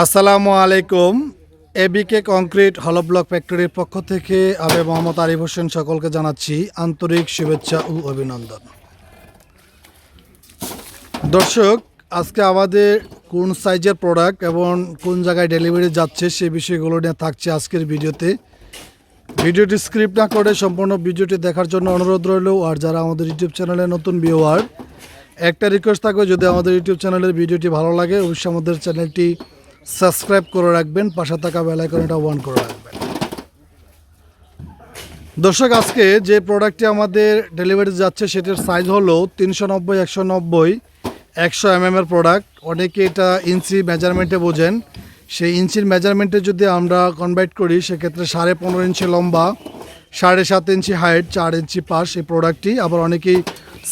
আসসালামু আলাইকুম। এবিকে কংক্রিট হলো ব্লক ফ্যাক্টরির পক্ষ থেকে আমি মোহাম্মদ আরিফ হোসেন সকলকে জানাচ্ছি আন্তরিক শুভেচ্ছা ও অভিনন্দন। দর্শক, আজকে আমাদের কোন সাইজের প্রোডাক্ট এবং কোন জায়গায় ডেলিভারি যাচ্ছে সেই বিষয়গুলো নিয়ে থাকছে আজকের ভিডিওতে। ভিডিওটি স্ক্রিপ্ট না করে সম্পূর্ণ ভিডিওটি দেখার জন্য অনুরোধ রইল আর যারা আমাদের ইউটিউব চ্যানেলে নতুন ভিউয়ার, একটা রিকোয়েস্ট থাকবে যদি আমাদের ইউটিউব চ্যানেলের ভিডিওটি ভালো লাগে, অবশ্যই আমাদের চ্যানেলটি সাবস্ক্রাইব করে রাখবেন, পাশে থাকা বেলাইকনটা অন করে রাখবেন। দর্শক, আজকে যে প্রোডাক্টটি আমাদের ডেলিভারি যাচ্ছে, সেটার সাইজ হলো তিনশো নব্বই, একশো নব্বই, একশো এম এর প্রোডাক্ট অনেকে এটা ইঞ্চি মেজারমেন্টে বোঝেন। সেই ইঞ্চির মেজারমেন্টে যদি আমরা কনভার্ট করি, সেক্ষেত্রে সাড়ে পনেরো ইঞ্চি লম্বা, সাড়ে সাত ইঞ্চি হাইট চার ইঞ্চি পাশ এই প্রোডাক্টটি আবার অনেকেই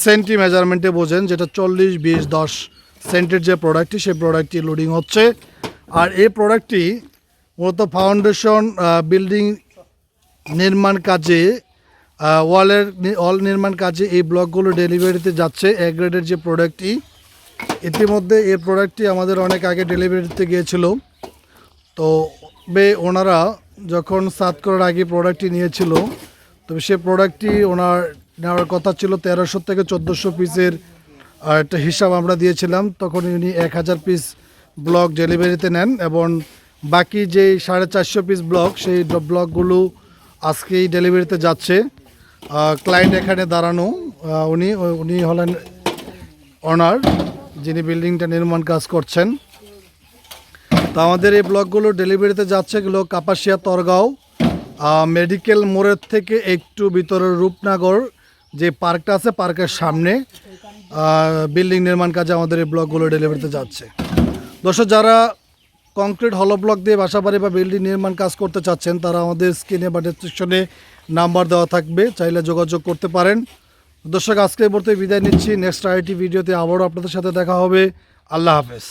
সেন্টি মেজারমেন্টে বোঝেন, যেটা চল্লিশ, বিশ, দশ সেন্টের যে প্রোডাক্টটি সেই প্রোডাক্টটি লোডিং হচ্ছে। আর এই প্রোডাক্টটি মূলত ফাউন্ডেশন বিল্ডিং নির্মাণ কাজে ওয়ালের ওয়াল নির্মাণ কাজে এই ব্লকগুলো ডেলিভারিতে যাচ্ছে এ গ্রেডের যে প্রোডাক্টটি ইতিমধ্যে এই প্রোডাক্টটি আমাদের অনেক আগে ডেলিভারিতে গিয়েছিল। তো বে ওনারা যখন সাত করার আগে প্রোডাক্টটি নিয়েছিল তবে সে প্রোডাক্টটি ওনার নেওয়ার কথা ছিল তেরোশো থেকে চোদ্দোশো পিসের একটা হিসাব আমরা দিয়েছিলাম। তখন উনি এক হাজার পিস ব্লক ডেলিভারিতে নেন এবং বাকি যে সাড়ে চারশো পিস ব্লক, সেই ব্লকগুলো আজকেই ডেলিভারিতে যাচ্ছে। ক্লায়েন্ট এখানে দাঁড়ানো উনি উনি হলেন অনার যিনি বিল্ডিংটা নির্মাণ কাজ করছেন। তো আমাদের এই ব্লকগুলো ডেলিভারিতে যাচ্ছে এগুলো কাপাসিয়া, তরগাঁও মেডিকেল মোড়ের থেকে একটু ভিতরের রূপনগর, যে পার্কটা আছে পার্কের সামনে বিল্ডিং নির্মাণ কাজে আমাদের এই ব্লকগুলো ডেলিভারিতে যাচ্ছে। দর্শক, যারা কংক্রিট হলো ব্লক দিয়ে বাসাবাড়ি বা বিল্ডিং নির্মাণ কাজ করতে চাচ্ছেন, তারা আমাদের স্ক্রিনে বা ডিসক্রিপশনে নাম্বার দেওয়া থাকবে, চাইলে যোগাযোগ করতে পারেন। দর্শক আজকে বলতে বিদায় নিচ্ছি। নেক্সট আইটি ভিডিওতে আবারও আপনাদের সাথে দেখা হবে। আল্লাহ হাফেজ।